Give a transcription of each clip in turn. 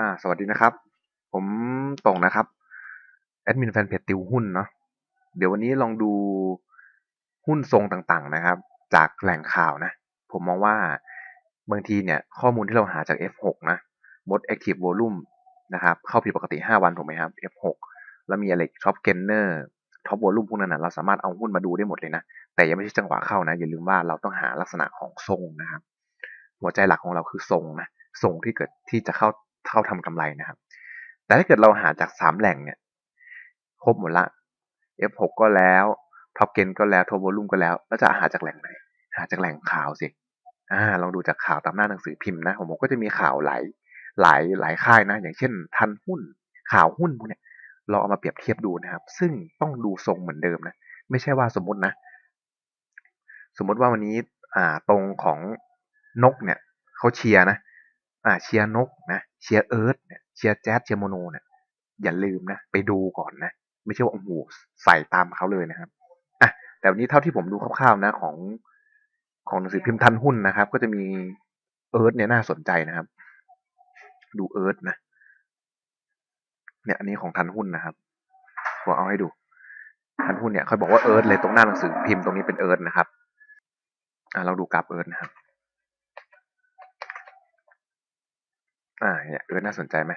อ่า สวัสดีนะครับ ผมตรงนะครับ แอดมินแฟนเพจติวหุ้นเนาะ เดี๋ยววันนี้ลองดูหุ้นทรงต่างๆนะครับ จากแหล่งข่าวนะ ผมมองว่าบางทีเนี่ยข้อมูลที่เราหาจาก F6 นะมด Active Volume นะครับ เข้าผิดปกติ 5 วันถูกไหมครับ F6 แล้วมีอะไรท็อปเกนเนอร์ท็อปวอลุ่มพวกนั้นนะเราสามารถเอาหุ้นมาดูได้หมดเลยนะ แต่ยังไม่ใช่จังหวะเข้านะ อย่าลืมว่าเราต้องหาลักษณะของทรงนะครับ หัวใจหลักของเราคือทรงนะ ทรงที่เกิดที่จะเข้า เข้าทำกำไรนะครับ แต่ถ้าเกิดเราหาจากสามแหล่งเนี่ยครบหมดละ F6 ก็แล้วท็อปเกนก็แล้วท o วอลุ่มก็แล้วแล้วจะหาจากแหล่งไหน หาจากแหล่งข่าวสิอ่าลองดูจากข่าวตามหน้าหนังสือพิมพ์นะผมก็จะมีข่าวหลายหลายหลายค่ายนะ อย่างเช่น ทันหุ้นข่าวหุ้นพวกเนี้ยเราเอามาเปรียบเทียบดูนะครับ ซึ่งต้องดูทรงเหมือนเดิมนะ ไม่ใช่ว่าสมมตินะ สมมติว่าวันนี้อ่าตรงของนกเนี่ยเขาเชียร์นะ อ่าเชียร์นกนะเชียร์เอิร์ธเนี่ยเชียร์แจ๊สเชียร์โมโนเนี่ยอย่าลืมนะไปดูก่อนนะไม่ใช่ว่าโอ้โหใส่ตามเขาเลยนะครับอะแต่วันนี้เท่าที่ผมดูคร่าวๆนะของของหนังสือพิมพ์ทันหุ้นนะครับ ก็จะมีเอิร์ธเนี่ยน่าสนใจนะครับ ดูเอิร์ธนะเนี่ยอันนี้ของทันหุ้นนะครับผมเอาให้ดูทันหุ้นเนี่ยเขาบอกว่าเอิร์ธเลยตรงหน้าหนังสือพิมพ์ตรงนี้เป็นเอิร์ธนะครับอ่าเราดูกราฟเอิร์ธนะครับ อ่าเนี่ยเอิร์ธน่าสนใจไหม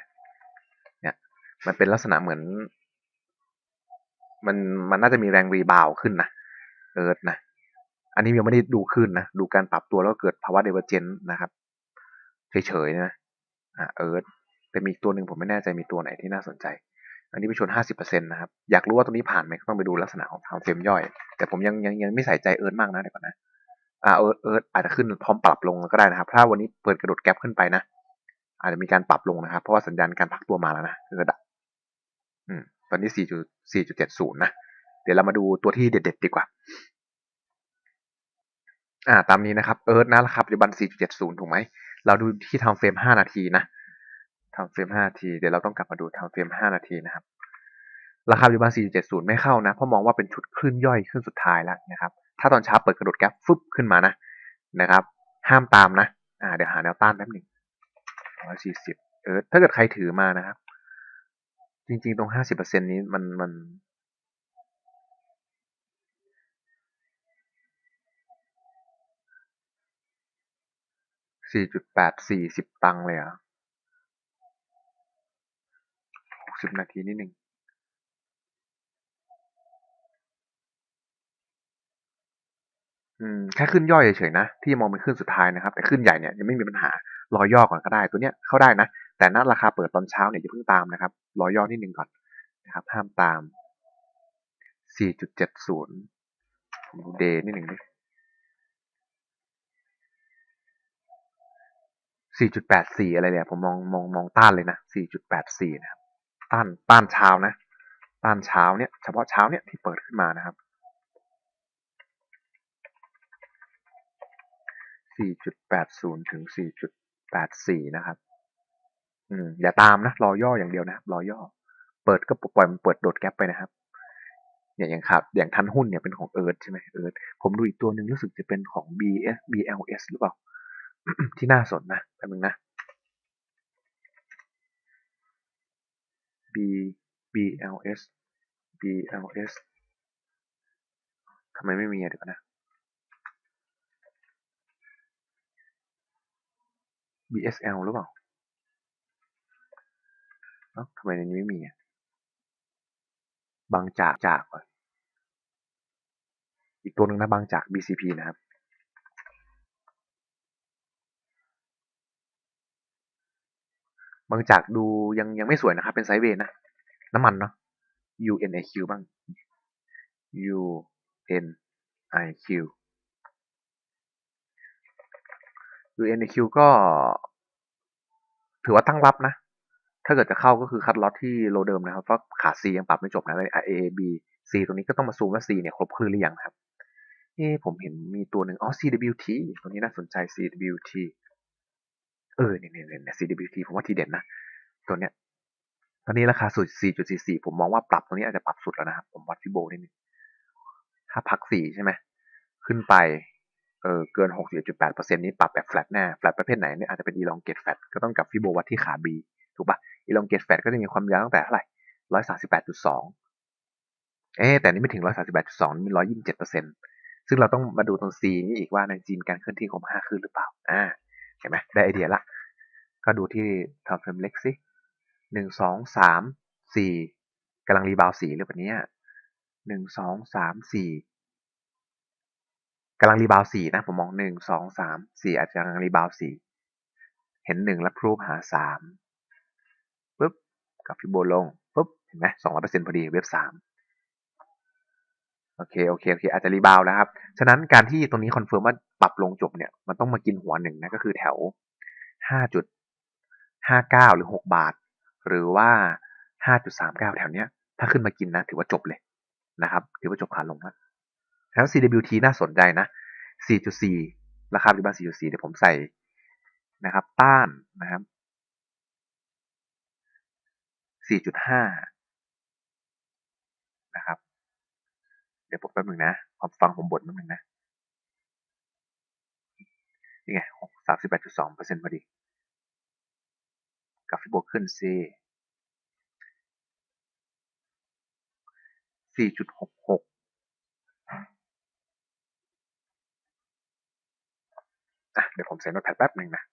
เนี่ย มันเป็นลักษณะเหมือน มันมันน่าจะมีแรงรีบาวขึ้นนะเอิร์ธนะอันนี้ยังไม่ได้ดูขึ้นนะดูการปรับตัวแล้วเกิดภาวะเดเวอร์เจนนะครับเฉยๆนะอ่าเอิร์ธแต่มีตัวหนึ่งผมไม่แน่ใจมีตัวไหนที่น่าสนใจ อันนี้ไปชน 50%นะครับ อยากรู้ว่าตัวนี้ผ่านไหมต้องไปดูลักษณะของทางเฟรมย่อย แต่ผมยังยังยังไม่ใส่ใจเอิร์ธมากนะเดี๋ยวก่อนนะอ่าเอิร์ธเอิร์ธอาจจะขึ้นพร้อมปรับลงก็ได้นะครับ ถ้าวันนี้เปิดกระโดดแกลบขึ้นไปนะ อาจจะมีการปรับลงนะครับ เพราะว่าสัญญาณการพักตัวมาแล้วนะเอิร์ธอะอืมตอนนี้ 4.4.70 นะ เดี๋ยวเรามาดูตัวที่เด็ดๆดีกว่า อ่า ตามนี้นะครับ เอิร์ธนะราคาปัจจุบัน 4.70 ถูกไหม เราดูที่ทำเฟรม 5 นาทีนะทำเฟรม 5 นาที เดี๋ยวเราต้องกลับมาดูทำเฟรม 5 นาทีนะครับ ราคาปัจจุบัน 4.70 ไม่เข้านะ เพราะมองว่าเป็นชุดคลื่นย่อยขึ้นสุดท้ายแล้วนะครับ ถ้าตอนเช้าเปิดกระโดดแก๊ปฟึบขึ้นมานะ นะครับ ห้ามตามนะ อ่า เดี๋ยวหาแนวต้านแป๊บหนึ่ง 140เออถ้าเกิดใครถือมานะครับ จริง ๆ ตรง50%นี้มันมัน4.8 40ตังค์เลยอะ60นาทีนิดนึงอืมแค่ขึ้นย่อยเฉยๆนะ ที่มองเป็นขึ้นสุดท้ายนะครับ แต่ขึ้นใหญ่เนี่ยยังไม่มีปัญหา รอย่อก่อนก็ได้ตัวเนี้ยเข้าได้นะ แต่นัดราคาเปิดตอนเช้าเนี่ยอย่าเพิ่งตามนะครับรอย่อนิดนึงก่อนนะครับ ห้ามตาม 4.70ผมดูเดย์นิดหนึ่งดิ4.84 อะไรเนี่ยผมมองมองมองต้านเลยนะ 4.84 นะครับ ต้านต้านเช้านะ ต้านเช้าเนี่ยเฉพาะเช้าเนี่ยที่เปิดขึ้นมานะครับ 4.80 ถึง 4.84นะครับ อืมอย่าตามนะ รอย่ออย่างเดียวนะครับ รอย่อ เปิดก็ปล่อยมันเปิดโดดแก๊ปไปนะครับ เนี่ยอย่างครับอย่างทันหุ้นเนี่ยเป็นของเอิร์ธใช่ไหมเอิร์ธผมดูอีกตัวหนึ่งรู้สึกจะเป็นของ BS BLS หรือเปล่า ที่น่าสนนะแป๊บนึงนะ B BLS BLS ทำไมไม่มีอะเดี๋ยวนะ BSL หรือเปล่าเอ้าทำไมในนี้ไม่มีอะบางจากจากก่อนอีกตัวหนึ่งนะบางจาก BCP นะครับ บางจากดูยังยังไม่สวยนะครับ เป็นไซด์เวย์นะ น้ำมันเนาะ UNIQ บ้าง UNIQ UNIQ ก็ ถือว่าตั้งรับนะ ถ้าเกิดจะเข้าก็คือคัดล็อตที่โลเดิมนะครับ เพราะขา C ยังปรับไม่จบนะเลย A B C ตรงนี้ก็ต้องมาซูมว่า C เนี่ยครบคลื่นหรือยังครับเอ๊ผมเห็นมีตัวหนึ่งอ๋อ CWT ตัวนี้น่าสนใจ CWT เออเนี่ยเนี่ยเนี่ย CWT ผมว่าทีเด่นนะ ตัวเนี้ยตอนนี้ราคาสุด 4.44 ผมมองว่าปรับตรงนี้อาจจะปรับสุดแล้วนะครับ ผมวัดฟิโบนิดนึงถ้าพัก 4 ใช่ไหม ขึ้นไป เออเกิน61.8%นี้ปรับแบบแฟลตแน่แฟลตประเภทไหนเนี่ยอาจจะเป็น elongate flat ก็ต้องกับฟิโบวัดที่ขา B ถูกปะ elongate fat ก็จะมีความยาวตั้งแต่เท่าไหร่ร้อยสาสิบแปดจุดสองเอ๊แต่นี่ไม่ถึงร้อยสาสิบแปดจุดสองมีร้อยยี่สิบเจ็ดเปอร์เซ็นต์ซึ่งเราต้องมาดูตรง C นี่อีกว่าในจีนการเคลื่อนที่ของห้าขึ้นหรือเปล่า อ่า เห็นไหมได้ไอเดียละ ก็ดูที่ time frame เล็กสิหนึ่งสองสามสี่กำลังรีบาวสีหรือเปล่าเนี้ยหนึ่งสองสามสี่ กำลังรีบาวสี่นะ ผมมองหนึ่งสองสามสี่อาจจะกำลังรีบาวสี่เห็นหนึ่งแล้วพรูฟหาสามปุ๊บกับฟิโบลงปุ๊บเห็นไหมสองร้อยเปอร์เซ็นต์พอดีเว็บสามโอเคโอเคโอเคอาจจะรีบาวแล้วครับ ฉะนั้นการที่ตรงนี้คอนเฟิร์มว่าปรับลงจบเนี่ยมันต้องมากินหัวหนึ่งนะก็คือแถวห้าจุดห้าเก้าหรือหกบาท หรือว่าห้าจุดสามเก้าแถวเนี้ยถ้าขึ้นมากินนะ ถือว่าจบเลยนะครับ ถือว่าจบขาลงแล้ว แล้ว CWT น่าสนใจนะ 4.4 ราคาปัจจุบัน 4.4 เดี๋ยวผมใส่นะครับ ต้านนะครับ 4.5 นะครับ เดี๋ยวผมแป๊บนึงนะผมฟังผมบทแป๊บนึงนะ นี่ไง 38.2เปอร์เซ็นต์พอดีกราฟิกบวกขึ้นซี4.66 อะเดี๋ยวผมเซ็นโน้ตแพดแป๊บหนึ่งนะ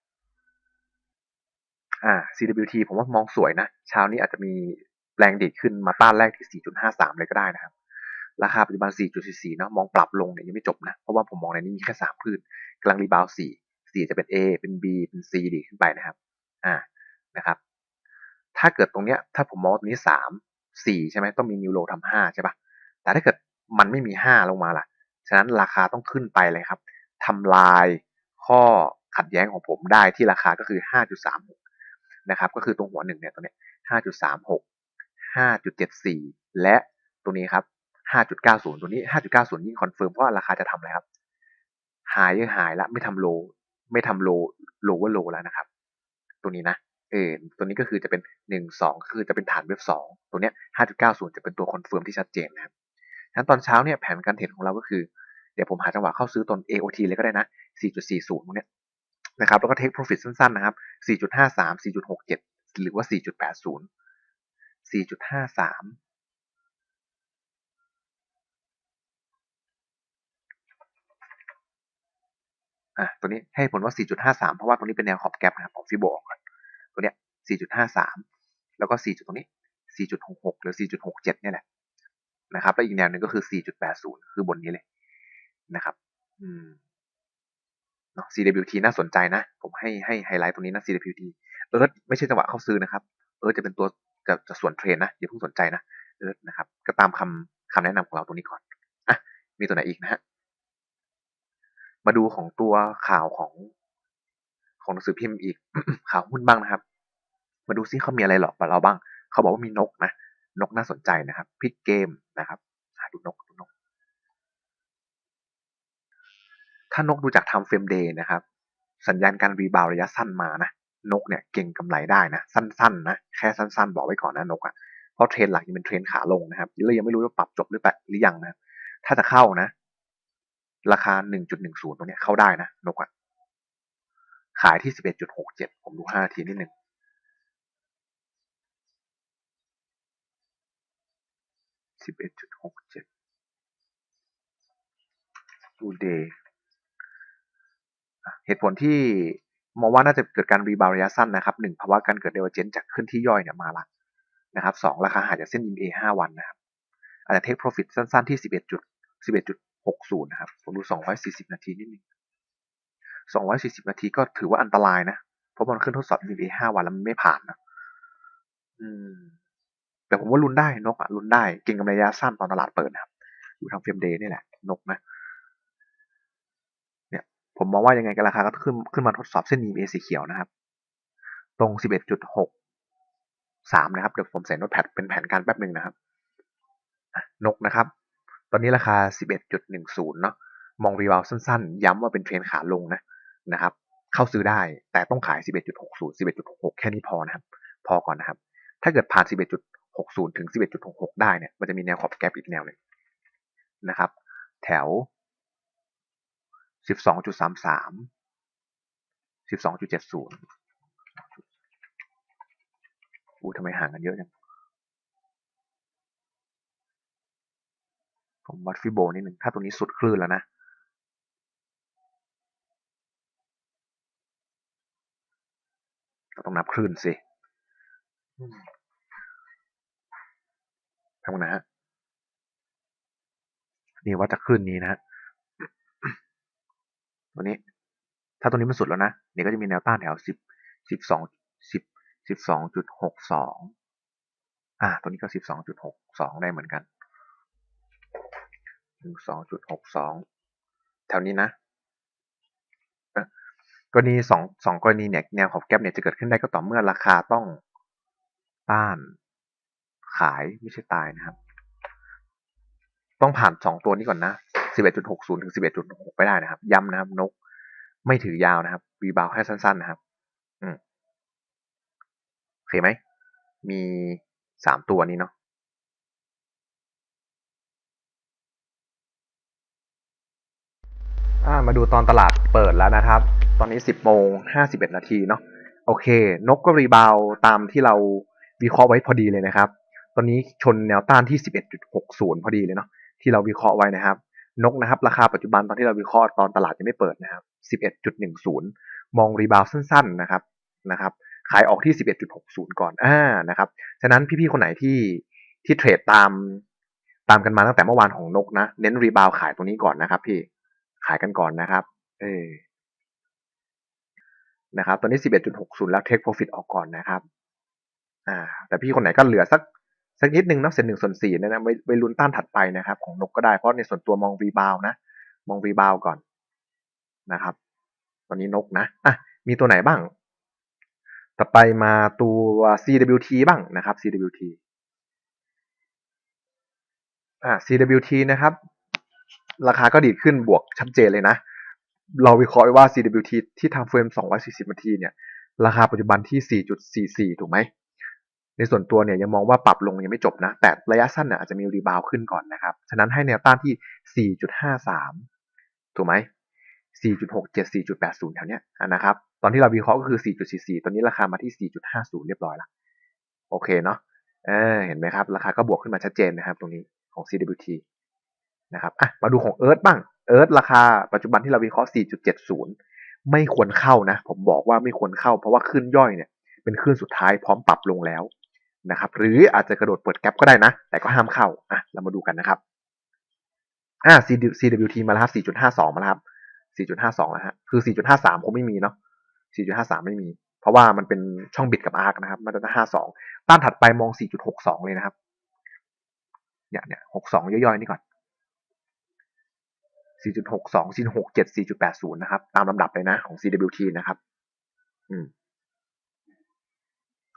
อ่า CWT ผมว่ามองสวยนะเช้านี้อาจจะมีแรงดีดขึ้นมาต้านแรกที่ 4.53 เลยก็ได้นะครับ ราคาปัจจุบัน 4.44 เนาะมองปรับลงเนี่ยยังไม่จบนะ เพราะว่าผมมองในนี้มีแค่ 3 พืชกำลังรีบาว 4 4 จะเป็น A เป็น B เป็น C ดีขึ้นไปนะครับ อ่านะครับ ถ้าเกิดตรงเนี้ยถ้าผมมองตรงนี้ 3 4 ใช่ไหมต้องมีนิวโลทำ5ใช่ปะแต่ถ้าเกิดมันไม่มี 5 ลงมาล่ะ ฉะนั้นราคาต้องขึ้นไปเลยครับทำลาย ข้อขัดแย้งของผมได้ที่ราคาก็คือ 5.36 นะครับ ก็คือตรงหัวหนึ่งเนี่ยตัวเนี้ย5.36 5.74 และตัวนี้ครับ 5.90 ตัวนี้ 5.90 ยิ่งคอนเฟิร์มเพราะราคาจะทำอะไรครับ หายยังหายละไม่ทำโล ไม่ทำโลโลว่าโลแล้วนะครับ ตัวนี้นะเออตัวนี้ก็คือจะเป็น 1 2 คือจะเป็นฐานเว็บ 2 ตัวเนี้ย5.90 จะเป็นตัวคอนเฟิร์มที่ชัดเจนนะครับงั้นตอนเช้าเนี่ยแผนการเทรดของเราก็คือ ดี๋ยวผมหาจังหวะเข้าซื้อตน AOT เลยก็ได้นะ 4.40ตรงเนี้ยนะครับแล้วก็ take profit สั้นๆนะครับ 4.53 4.67 หรือว่า 4.80 4.53อะตัวนี้ให้ผลว่า 4.53 เพราะว่าตรงนี้เป็นแนวขอบแกปนะครับของฟิโบก่อนตัวเนี้ย 4.53 แล้วก็ 4 จุดตรงนี้ 4.66 หรือ 4.67 เนี่ยแหละนะครับ แล้วอีกแนวหนึ่งก็คือ 4.80 คือบนนี้เลย นะครับ อืม CWT น่าสนใจนะ ผมให้ให้ไฮไลท์ตรงนี้นะ CWT เอิร์ธไม่ใช่จังหวะเข้าซื้อนะครับ เอิร์ธจะเป็นตัวจะจะส่วนเทรนนะอย่าเพิ่งสนใจนะเอิร์ธนะครับ ก็ตามคำคำแนะนำของเราตรงนี้ก่อนอะมีตัวไหนอีกนะฮะมาดูของตัวข่าวของของหนังสือพิมพ์อีกข่าวหุ้นบ้างนะครับ มาดูซิเขามีอะไรหลอกเราบ้าง เขาบอกว่ามีนกนะนกน่าสนใจนะครับพิกเกมนะครับดูนกดูนก ถ้านกดูจาก time frame day นะครับ สัญญาณการรีบาวระยะสั้นมานะนกเนี่ยเก่งกำไรได้นะ สั้นๆนะแค่สั้นๆ บอกไว้ก่อนนะนกอะ่ะเพราะเทรนหลักยังเป็นเทรนขาลงนะครับเรายังไม่รู้ว่าปรับจบหรือเปล่าหรือยังนะถ้าจะเข้านะ ราคา 1.10ตรงนี้เข้าได้นะนกอะ่ะขายที่ 11.67 ผมดู5ทีนิดหนึ่ง11.67ดูเดย์ เหตุผลที่มองว่าน่าจะเกิดการรีบาวระยะสั้นนะครับหนึ่งภาวะการเกิดเดเวอร์เจนจากขึ้นที่ย่อยเนี่ยมาละนะครับสองราคาหายจากเส้น EMA 5 วันนะครับอาจจะเทคโปรฟิตสั้นๆที่ 11จุด11.60 นะครับผมดู 240 นาทีนิดนึง240 นาทีก็ถือว่าอันตรายนะ เพราะมันขึ้นทดสอบ EMA 5 วันแล้วมันไม่ผ่านนะอืมแต่ผมว่าลุ้นได้นกอะลุ้นได้เก่งกำไรระยะสั้นตอนตลาดเปิดนะครับ อยู่ทางเฟรมเดย์นี่แหละนกนะ ผมมองว่ายังไงกันราคาก็ขึ้นขึ้นมาทดสอบเส้น EMA สีเขียวนะครับ ตรง 11.63 นะครับ เดี๋ยวผมใส่โน้ตแพดเป็นแผนการแป๊บหนึ่งนะครับ นกนะครับ ตอนนี้ราคา 11.10 เนาะมองรีวาวสั้นๆ ย้ำว่าเป็นเทรนขาลงนะนะครับ เข้าซื้อได้แต่ต้องขาย 11.60 11.66 แค่นี้พอนะครับ พอก่อนนะครับ ถ้าเกิดผ่าน 11.60 ถึง 11.66 ได้เนี่ย มันจะมีแนวขอบแกปอีกแนวหนึ่งนะครับ แถว สิบสองจุดสามสามสิบสองจุดเจ็ดศูนย์อู้ทำไมห่างกันเยอะจัง ผมวัดฟิโบนิดหนึ่ง ถ้าตัวนี้สุดคลื่นแล้วนะก็ต้องนับคลื่นสิทำนะฮะ นี่วัดจากคลื่นนี้นะฮะ ตัวนี้ ถ้าตัวนี้มันสุดแล้วนะเนี่ยก็จะมีแนวต้านแถวสิบสิบสองสิบสิบสองจุดหกสองอ่าตัวนี้ก็สิบสองจุดหกสองได้เหมือนกันหนึ่งสองจุดหกสองแถวนี้นะกรณีสองสองกรณีเนี่ยแนวของแก๊ปเนี่ยจะเกิดขึ้นได้ก็ต่อเมื่อราคาต้องต้านขายไม่ใช่ตายนะครับ ต้องผ่านสองตัวนี้ก่อนนะ สิบเอ็ดจุดหกศูนย์ถึงสิบเอ็ดจุดหกไปได้นะครับ ย้ำนะครับ นกไม่ถือยาวนะครับ รีบาวแค่สั้นๆนะครับ อืมโอเคไหม มีสามตัวนี้เนาะมาดูตอนตลาดเปิดแล้วนะครับ ตอนนี้ 10โมง51 นาทีเนาะ โอเค นกก็รีบาวตามที่เราวิเคราะห์ไว้พอดีเลยนะครับ ตอนนี้ชนแนวต้านที่ 11.60 พอดีเลยเนาะ ที่เราวิเคราะห์ไว้นะครับ นกนะครับ ราคาปัจจุบันตอนที่เราวิเคราะห์ตอนตลาดยังไม่เปิดนะครับ11.10 มองรีบาวสั้นๆนะครับนะครับ ขายออกที่ 11.60 ก่อนอ่านะครับ ฉะนั้นพี่ๆคนไหนที่ที่เทรดตามตามกันมาตั้งแต่เมื่อวานของนกนะ เน้นรีบาวขายตรงนี้ก่อนนะครับพี่ขายกันก่อนนะครับ เออนะครับตอนนี้ 11.60 แล้ว take profit ออกก่อนนะครับ อ่า แต่พี่คนไหนก็เหลือสัก สักนิดหนึ่งนะเศษหนึ่งส่วนสี่นะนะไปไปลุ้นต้านถัดไปนะครับ ของนกก็ได้เพราะในส่วนตัวมองรีบาวนะ มองรีบาวก่อนนะครับ ตอนนี้นกนะอะมีตัวไหนบ้าง ต่อไปมาตัว CWT บ้างนะครับ CWT อ่า CWT นะครับ ราคาก็ดีดขึ้นบวกชัดเจนเลยนะ เราวิเคราะห์ว่า CWT ที่ทำเฟรม 240 นาทีเนี่ย ราคาปัจจุบันที่ 4.44 ถูกไหม ในส่วนตัวเนี่ยยังมองว่าปรับลงยังไม่จบนะ แต่ระยะสั้นเนี่ยอาจจะมีรีบาวขึ้นก่อนนะครับ ฉะนั้นให้แนวต้านที่ 4.53 ถูกไหม 4.67 4.80 แถวเนี้ยนะครับ ตอนที่เราวิเคราะห์ก็คือ 4.44 ตอนนี้ราคามาที่ 4.50 เรียบร้อยแล้วโอเคเนาะเออเห็นไหมครับ ราคาก็บวกขึ้นมาชัดเจนนะครับ ตรงนี้ของ CWT นะครับอะมาดูของเอิร์ธบ้างเอิร์ธราคาปัจจุบันที่เราวิเคราะห์ 4.70 ไม่ควรเข้านะ ผมบอกว่าไม่ควรเข้า เพราะว่าขึ้นย่อยเนี่ยเป็นขึ้นสุดท้ายพร้อมปรับลงแล้ว นะครับหรืออาจจะกระโดดเปิดแกลบก็ได้นะ แต่ก็ห้ามเข้าอะเรามาดูกันนะครับอ่า CWT มาแล้วครับ 4.52 มาแล้วครับ 4.52 แล้วฮะคือ 4.53 คงไม่มีเนาะ 4.53 ไม่มี เพราะว่ามันเป็นช่องบิดกับอาร์คนะครับ มันจะ 52 ต้านถัดไปมอง 4.62 เลยนะครับ เนี่ยเนี่ย62 ย่อยๆ นี่ก่อน 4.62 4.67 4.80 นะครับ ตามลำดับเลยนะของ CWT นะครับ อืม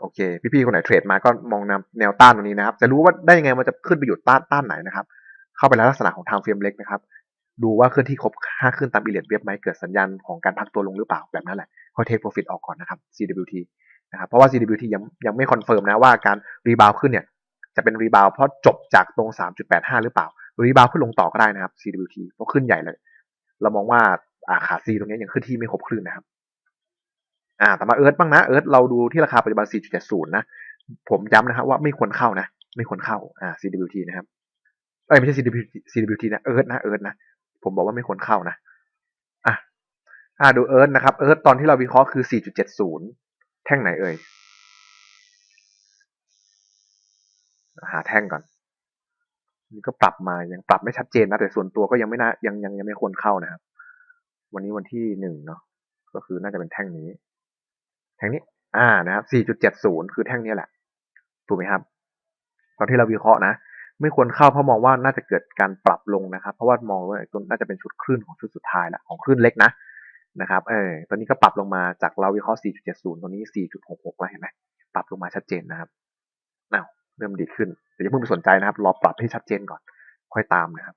โอเค พี่ๆคนไหนเทรดมาก็มองแนวต้านตรงนี้นะครับ จะรู้ว่าได้ยังไงมันจะขึ้นไปอยู่ต้านต้านไหนนะครับ เข้าไปในลักษณะของทางเฟรมเล็กนะครับ ดูว่าเคลื่อนที่ครบ5ขึ้นตามอิเลียดเว็บไหมเกิดสัญญาณของการพักตัวลงหรือเปล่าแบบนั้นแหละค่อยเทคโปรฟิตออกก่อนนะครับ CWT นะครับ เพราะว่า CWT ยังยังไม่คอนเฟิร์มนะว่าการรีบาวขึ้นเนี่ยจะเป็นรีบาวเพราะจบจากตรง 3.85 หรือเปล่า รีบาวขึ้นลงต่อก็ได้นะครับ CWT เพราะขึ้นใหญ่เลย เรามองว่าอาขาซีตรงนี้ยังขึ้นที่ไม่ครบคลื่นนะครับ อ่าแต่มาเอิร์ธบ้างนะเอิร์ธเราดูที่ราคาปัจจุบัน 4.70 นะ ผมย้ำนะครับว่าไม่ควรเข้านะ ไม่ควรเข้าอ่า CWT นะครับเอ้ยไม่ใช่ CWT CWT นะเอิร์ธนะเอิร์ธนะผมบอกว่าไม่ควรเข้านะอะอ่าดูเอิร์ธนะครับเอิร์ธตอนที่เราวิเคราะห์คือ 4.70 แท่งไหนเอ่ยหาแท่งก่อนนี่ก็ปรับมายังปรับไม่ชัดเจนนะแต่ส่วนตัวก็ยังไม่น่ายังยังยังไม่ควรเข้านะครับ วันนี้วันที่หนึ่งเนาะก็คือน่าจะเป็นแท่งนี้ ท่งนี้ อ่านะครับสี่จุดเจ็ดศูนย์คือแท่งนี้แหละ ถูกไหมครับ ตอนที่เราวิเคราะห์นะ ไม่ควรเข้าเพราะมองว่าน่าจะเกิดการปรับลงนะครับ เพราะว่ามองว่าน่าจะเป็นชุดคลื่นของชุดสุดท้ายแหละของคลื่นเล็กนะนะครับ เออตอนนี้ก็ปรับลงมาจากเราวิเคราะห์ 4.70 ตอนนี้ 4.66 แล้วเห็นไหมปรับลงมาชัดเจนนะครับอ้าวเริ่มดีขึ้นแต่อย่าเพิ่งไปสนใจนะครับ รอปรับให้ชัดเจนก่อน ค่อยตามนะครับ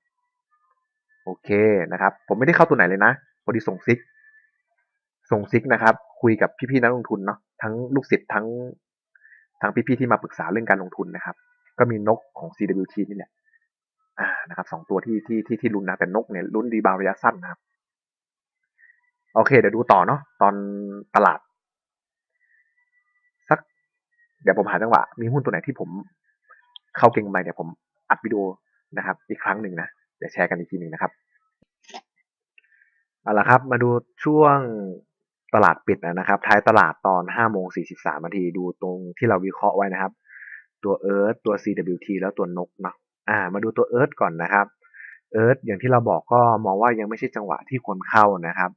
โอเคนะครับ ผมไม่ได้เข้าตัวไหนเลยนะพอดีส่งซิก ส่งซิกนะครับ คุยกับพี่ๆนักลงทุนเนาะทั้งลูกศิษย์ทั้งทั้งพี่ๆที่มาปรึกษาเรื่องการลงทุนนะครับ ก็มีนกของ CWT นี่แหละอ่านะครับสองตัวที่ที่ที่ที่ลุ้นนะแต่นกเนี่ยลุ้นรีบาวระยะสั้นนะครับ โอเค เดี๋ยวดูต่อเนาะตอนตลาด สัก เดี๋ยวผมหาจังหวะ มีหุ้นตัวไหนที่ผมเข้าเก็งไรเดี๋ยวผมอัดวิดีโอนะครับ อีกครั้งหนึ่งนะเดี๋ยวแชร์กันอีกทีหนึ่งนะครับเอาละครับ มาดูช่วง ตลาดปิดนะครับ ท้ายตลาดตอน5โมง43นาทีดูตรงที่เราวิเคราะห์ไว้นะครับ ตัว Earth ตัว CWT แล้วตัวนกเนาะอ่า มาดูตัว Earth ก่อนนะครับ Earth อย่างที่เราบอกก็มองว่ายังไม่ใช่จังหวะที่ควรเข้านะครับ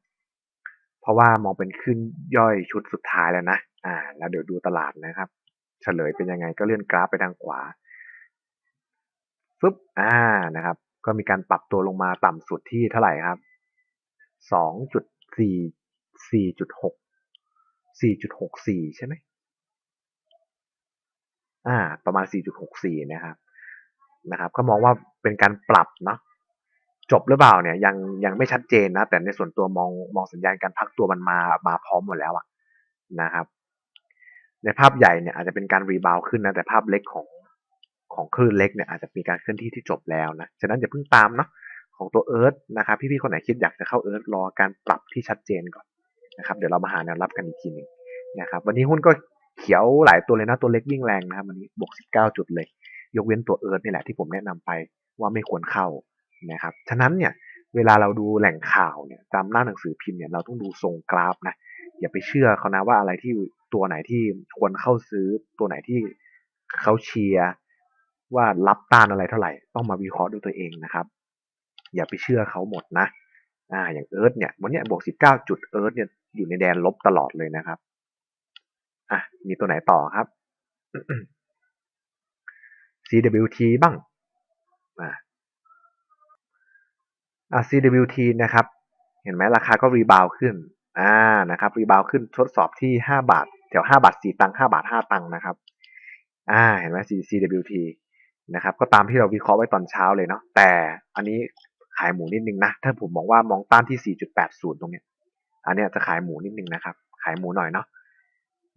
เพราะว่ามองเป็นขึ้นย่อยชุดสุดท้ายแล้วนะ อ่า แล้วเดี๋ยวดูตลาดนะครับ เฉลยเป็นยังไงก็เลื่อนกราฟไปทางขวาฟึบอ่านะครับ ก็มีการปรับตัวลงมาต่ำสุดที่เท่าไหร่ครับส องจุดสี่จุดหกสี่จุดหกสี่ใช่ไหมอ่า ประมาณสี่จุดหกสี่นะครับ นะครับ ก็มองว่าเป็นการปรับเนาะจบหรือเปล่าเนี่ย ยังยังไม่ชัดเจนนะ แต่ในส่วนตัวมองมองสัญญาณการพักตัวมันมามาพร้อมหมดแล้วอะนะครับ ในภาพใหญ่เนี่ยอาจจะเป็นการรีบาวขึ้นนะ แต่ภาพเล็กของของคลื่นเล็กเนี่ยอาจจะมีการเคลื่อนที่ที่จบแล้วนะ ฉะนั้นอย่าเพิ่งตามเนาะของตัวเอิร์ธนะครับ พี่ๆคนไหนคิดอยากจะเข้าเอิร์ธรอการปรับที่ชัดเจนก่อน นะครับเดี๋ยวเรามาหาแนวรับกันอีกทีหนึ่งนะครับวันนี้หุ้นก็เขียวหลายตัวเลยนะตัวเล็กวิ่งแรงนะครับวันนี้บวก 19 จุดเลย ยกเว้นตัวเอิร์ธนี่แหละที่ผมแนะนำไปว่าไม่ควรเข้านะครับฉะนั้นเนี่ยเวลาเราดูแหล่งข่าวเนี่ยตามหน้าหนังสือพิมพ์เนี่ยเราต้องดูทรงกราฟนะอย่าไปเชื่อเขานะว่าอะไรที่ตัวไหนที่ควรเข้าซื้อตัวไหนที่เขาเชียร์ว่ารับต้านอะไรเท่าไหร่ ต้องมาวิเคราะห์ด้วยตัวเองนะครับ อย่าไปเชื่อเขาหมดนะ อ่าอย่างเอิร์ธเนี่ยวันนี้บวก19จุดเอิร์ธเนี่ยอยู่ในแดนลบตลอดเลยนะครับอะมีตัวไหนต่อครับ CWT บ้างอ่าอ่า CWT นะครับ เห็นไหมราคาก็รีบาวขึ้นอ่านะครับรีบาวขึ้นทดสอบที่ 5 บาท แถว 5 บาท 4 ตังค์5บาท 5 ตังค์นะครับอ่าเห็นไหม CWT นะครับก็ตามที่เราวิเคราะห์ไว้ตอนเช้าเลยเนาะแต่อันนี้ ขายหมูนิดนึงนะถ้าผมมองว่ามองต้านที่ 4.80 ตรงเนี้ยอันเนี้ยจะขายหมูนิดนึงนะครับ ขายหมูหน่อยเนาะ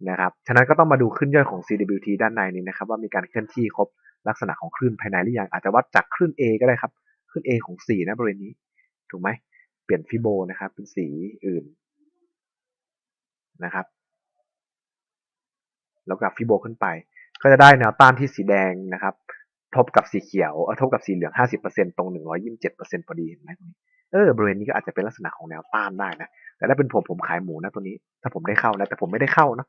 นะครับฉะนั้นก็ต้องมาดูขึ้นย่อยของ CWT ด้านในนี้นะครับ ว่ามีการเคลื่อนที่ครบลักษณะของคลื่นภายในหรือยังอาจจะวัดจากคลื่น A ก็ได้ครับคลื่น A ของสีนะบริเวณนี้ถูกไหมเปลี่ยนฟิโบนะครับ เป็นสีอื่นนะครับแล้วกับฟิโบขึ้นไป ก็จะได้แนวต้านที่สีแดงนะครับ ทบกับสีเขียวเออทบกับสีเหลือง 50%ตรง 127%พอดีเห็นไหมเออบริเวณนี้ก็อาจจะเป็นลักษณะของแนวต้านได้นะแต่ถ้าเป็นผมผมขายหมูนะตัวนี้ ถ้าผมได้เข้านะ แต่ผมไม่ได้เข้านะ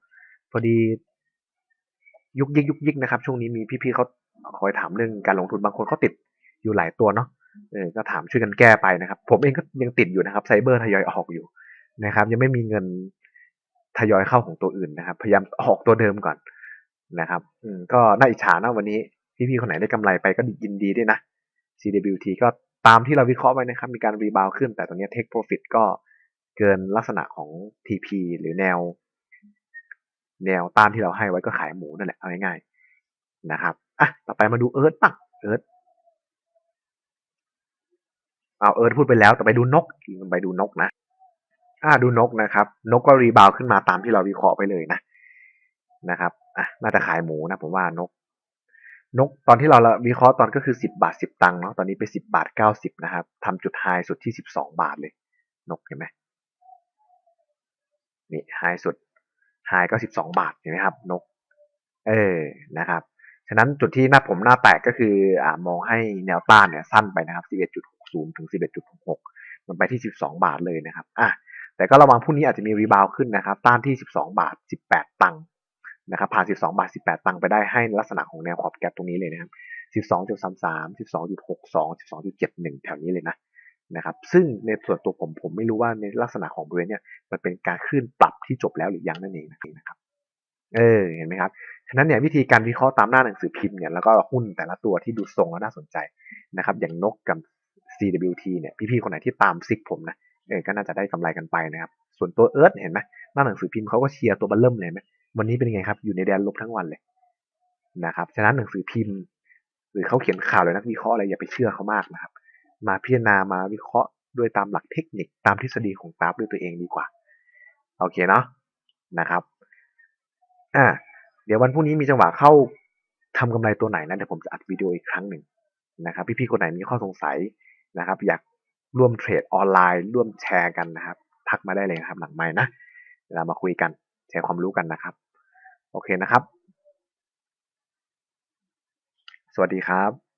พอดี ยุกยิกยุกยิกนะครับ ช่วงนี้มีพี่ๆเขาคอยถามเรื่องการลงทุนบางคนเขาติดอยู่หลายตัวเนาะเออก็ถามช่วยกันแก้ไปนะครับ ผมเองก็ยังติดอยู่นะครับไซเบอร์ทยอยออกอยู่นะครับ ยังไม่มีเงินทยอยเข้าของตัวอื่นนะครับ พยายามออกตัวเดิมก่อนนะครับ อืมก็น่าอิจฉานะวันนี้ พี่ๆคนไหนได้กำไรไปก็ยินดีด้วยนะ CWT ก็ตามที่เราวิเคราะห์ไว้นะครับ มีการรีบาวขึ้น แต่ตรงนี้ take profit ก็เกินลักษณะของ TP หรือแนว แนวตานที่เราให้ไว้ก็ขายหมูนั่นแหละ เอาง่ายๆนะครับอะต่อไปมาดูเอิร์ธปังเอิร์ธเอาเอิร์ธพูดไปแล้ว แต่ไปดูนกไปดูนกนะอ่าดูนกนะครับ นกก็รีบาวขึ้นมาตามที่เราวิเคราะห์ไปเลยนะนะครับอะน่าจะขายหมูนะผมว่านก นกตอนที่เราวิเคราะห์ตอนก็คือสิบบาทสิบตังค์เนาะตอนนี้ไปสิบบาทเก้าสิบนะครับทำจุดไฮสุดที่สิบสองบาทเลย นกเห็นไหมนี่ไฮสุดไฮก็สิบสองบาทเห็นไหมครับ นก เออนะครับ ฉะนั้นจุดที่หน้าผมหน้าแตกก็คืออ่ามองให้แนวต้านเนี่ยสั้นไปนะครับสิบเอ็ดจุดหกศูนย์ถึงสิบเอ็ดจุดหกหกมันไปที่สิบสองบาทเลยนะครับอะแต่ก็ระวังพรุ่งนี้อาจจะมีรีบาวขึ้นนะครับ ต้านที่สิบสองบาทสิบแปดตังค์ นะครับผ่านสิบาทสิบแปดตังค์ไปได้ให้ลักษณะของแนวขอบแกปตรงนี้เลยนะครับสิบสองจุดสามสามสิบสองจุดหกสองสิบสองจุดเจ็ดหนึ่งแถวนี้เลยนะนะครับ ซึ่งในส่วนตัวผมผมไม่รู้ว่าในลักษณะของบริเวณเนี่ยมันเป็นการขึ้นปรับที่จบแล้วหรือยังนั่นเองนะครับ เออเห็นไหมครับ ฉะนั้นเนี่ยวิธีการวิเคราะห์ตามหน้าหนังสือพิมพ์เนี่ยแล้วก็หุ้นแต่ละตัวที่ดูทรงแล้วน่าสนใจนะครับ อย่างนกกับ CWT เนี่ยพี่ๆคนไหนที่ตามซิกผมนะเออก็น่าจะได้กำไรกันไปนะครับ ส่วนตัวเอิร์ธเห็นไหมหน้าหนังสือพิมพ์เขาก็เชียร์ตัวบัลเริ่มเลยไหม วันนี้เป็นยังไงครับ อยู่ในแดนลบทั้งวันเลยนะครับ ฉะนั้นหนังสือพิมพ์ หรือเขาเขียนข่าวเลยนักวิเคราะห์อะไรอย่าไปเชื่อเขามากนะครับ มาพิจารณามาวิเคราะห์ด้วยตามหลักเทคนิคตามทฤษฎีของกราฟด้วยตัวเองดีกว่า โอเคเนาะนะครับอ่าเดี๋ยววันพรุ่งนี้มีจังหวะเข้าทำกำไรตัวไหนนะเดี๋ยวผมจะอัดวิดีโออีกครั้งหนึ่งนะครับ พี่ๆคนไหนมีข้อสงสัยนะครับ อยากร่วมเทรดออนไลน์ ร่วมแชร์กันนะครับ ทักมาได้เลยนะครับหลังไม้นะเรามาคุยกัน แชร์ความรู้กันนะครับ โอเคนะครับ สวัสดีครับ